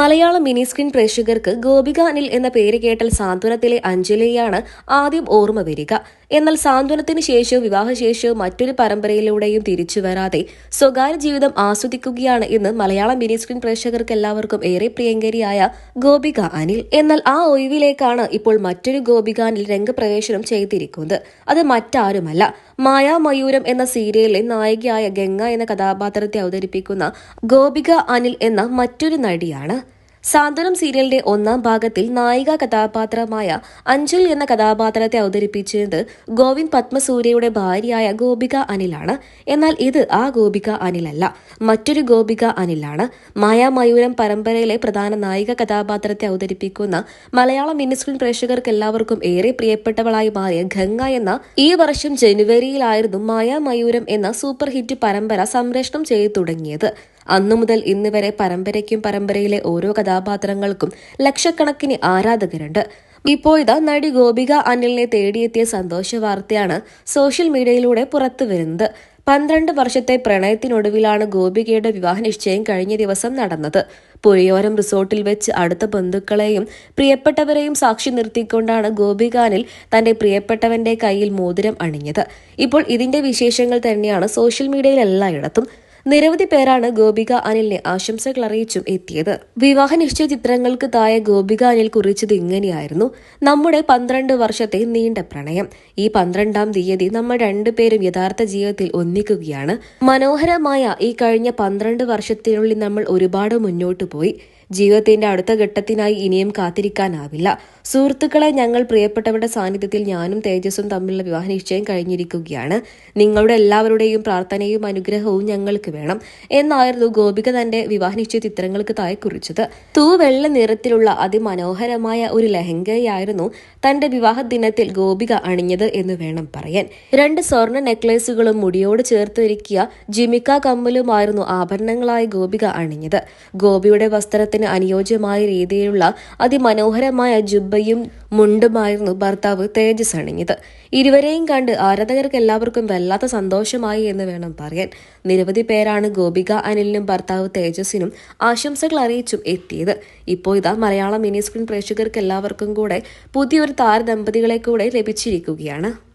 Malayalam mini screen പ്രേക്ഷകർക്ക് ഗോപിക അനിൽ എന്ന പേര് കേട്ടാൽ സാന്ത്വനത്തിലെ അഞ്ജലിയാണ് ആദ്യം ഓർമ്മ വരിക. എന്നാൽ സാന്ത്വനത്തിന് ശേഷവും വിവാഹശേഷവും മറ്റൊരു പരമ്പരയിലൂടെയും തിരിച്ചു വരാതെ സ്വകാര്യ ജീവിതം ആസ്വദിക്കുകയാണ് ഇന്ന് മലയാളം മിനി സ്ക്രീൻ പ്രേക്ഷകർക്ക് എല്ലാവർക്കും ഏറെ പ്രിയങ്കരിയായ ഗോപിക അനിൽ. എന്നാൽ ആ ഒഴിവിലേക്കാണ് ഇപ്പോൾ മറ്റൊരു ഗോപിക അനിൽ രംഗപ്രവേശനം ചെയ്തിരിക്കുന്നത്. അത് മറ്റാരുമല്ല. മായാ മയൂരം എന്ന സീരിയലിലെ നായികയായ ഗംഗ എന്ന കഥാപാത്രത്തെ അവതരിപ്പിക്കുന്ന ഗോപിക അനിൽ എന്ന മറ്റൊരു നടിയാണ്. സാന്ത്വനം സീരിയലിന്റെ ഒന്നാം ഭാഗത്തിൽ നായിക കഥാപാത്രമായ അഞ്ജൽ എന്ന കഥാപാത്രത്തെ അവതരിപ്പിച്ചത് ഗോവിന്ദ് പത്മസൂര്യയുടെ ഭാര്യയായ ഗോപിക അനിലാണ്. എന്നാൽ ഇത് ആ ഗോപിക അനിലല്ല. മറ്റൊരു ഗോപിക അനിലാണ്. മായാമയൂരം പരമ്പരയിലെ പ്രധാന നായിക കഥാപാത്രത്തെ അവതരിപ്പിക്കുന്ന മലയാളം മിനിസ്ക്രീൻ പ്രേക്ഷകർക്ക് എല്ലാവർക്കും ഏറെ പ്രിയപ്പെട്ടവളായി മാറിയ ഗംഗ എന്ന ഈ വർഷം ജനുവരിയിലായിരുന്നു മായാമയൂരം എന്ന സൂപ്പർ ഹിറ്റ് പരമ്പര സംപ്രേഷണം ചെയ്തു തുടങ്ങിയത്. അന്നു മുതൽ ഇന്ന് വരെ പരമ്പരയ്ക്കും പരമ്പരയിലെ ഓരോ കഥാപാത്രങ്ങൾക്കും ലക്ഷക്കണക്കിന് ആരാധകരുണ്ട്. ഇപ്പോഴിതാ നടി ഗോപിക അനിലിനെ തേടിയെത്തിയ സന്തോഷ വാർത്തയാണ് സോഷ്യൽ മീഡിയയിലൂടെ പുറത്തു വരുന്നത്. പന്ത്രണ്ട് വർഷത്തെ പ്രണയത്തിനൊടുവിലാണ് ഗോപികയുടെ വിവാഹ നിശ്ചയം കഴിഞ്ഞ ദിവസം നടന്നത്. പുഴയോരം റിസോർട്ടിൽ വെച്ച് അടുത്ത ബന്ധുക്കളെയും പ്രിയപ്പെട്ടവരെയും സാക്ഷി നിർത്തിക്കൊണ്ടാണ് ഗോപികാനിൽ തന്റെ പ്രിയപ്പെട്ടവന്റെ കയ്യിൽ മോതിരം അണിഞ്ഞത്. ഇപ്പോൾ ഇതിന്റെ വിശേഷങ്ങൾ തന്നെയാണ് സോഷ്യൽ മീഡിയയിൽ എല്ലായിടത്തും. നിരവധി പേരാണ് ഗോപിക അനിലിനെ ആശംസകൾ അറിയിച്ചും എത്തിയത്. വിവാഹ നിശ്ചയ ചിത്രങ്ങൾക്ക് തായ ഗോപിക അനിൽ കുറിച്ചത് ഇങ്ങനെയായിരുന്നു. നമ്മുടെ പന്ത്രണ്ട് വർഷത്തെ നീണ്ട പ്രണയം. ഈ പന്ത്രണ്ടാം തീയതി നമ്മൾ രണ്ടുപേരും യഥാർത്ഥ ജീവിതത്തിൽ ഒന്നിക്കുകയാണ്. മനോഹരമായ ഈ കഴിഞ്ഞ പന്ത്രണ്ട് വർഷത്തിനുള്ളിൽ നമ്മൾ ഒരുപാട് മുന്നോട്ട് പോയി. ജീവിതത്തിന്റെ അടുത്ത ഘട്ടത്തിനായി ഇനിയും കാത്തിരിക്കാനാവില്ല. സുഹൃത്തുക്കളെ ഞങ്ങൾ പ്രിയപ്പെട്ടവരുടെ സാന്നിധ്യത്തിൽ ഞാനും തേജസ്സും തമ്മിലുള്ള വിവാഹ നിശ്ചയം കഴിഞ്ഞിരിക്കുകയാണ്. നിങ്ങളുടെ എല്ലാവരുടെയും പ്രാർത്ഥനയും അനുഗ്രഹവും ഞങ്ങൾക്ക് വേണം. എന്നായിരുന്നു ഗോപിക തന്റെ വിവാഹ നിശ്ചയ ചിത്രങ്ങൾക്ക് താഴെ കുറിച്ചത്. തൂവെള്ള നിറത്തിലുള്ള അതിമനോഹരമായ ഒരു ലഹങ്കയായിരുന്നു തന്റെ വിവാഹ ദിനത്തിൽ ഗോപിക അണിഞ്ഞത് എന്ന് വേണം പറയാൻ. രണ്ട് സ്വർണ നെക്ലേസുകളും മുടിയോട് ചേർത്തൊരുക്കിയ ജിമിക്ക കമ്മലുമായിരുന്നു ആഭരണങ്ങളായി ഗോപിക അണിഞ്ഞത്. ഗോപിയുടെ വസ്ത്രത്തിന് അനുയോജ്യമായ രീതിയിലുള്ള അതിമനോഹരമായ ജുബയും മുണ്ടുമായിരുന്നു ഭർത്താവ് തേജസ് അണിഞ്ഞത്. ഇരുവരെയും കണ്ട് ആരാധകർക്ക് എല്ലാവർക്കും വല്ലാത്ത സന്തോഷമായി എന്ന് വേണം പറയാൻ. നിരവധി പേരാണ് ഗോപിക അനിലിനും ഭർത്താവ് തേജസ്സിനും ആശംസകൾ അറിയിച്ചും എത്തിയത്. ഇപ്പോൾ ഇതാ മലയാളം മിനി സ്ക്രീൻ പ്രേക്ഷകർക്ക് എല്ലാവർക്കും കൂടെ പുതിയൊരു താരദമ്പതികളെ കൂടെ ലഭിച്ചിരിക്കുകയാണ്.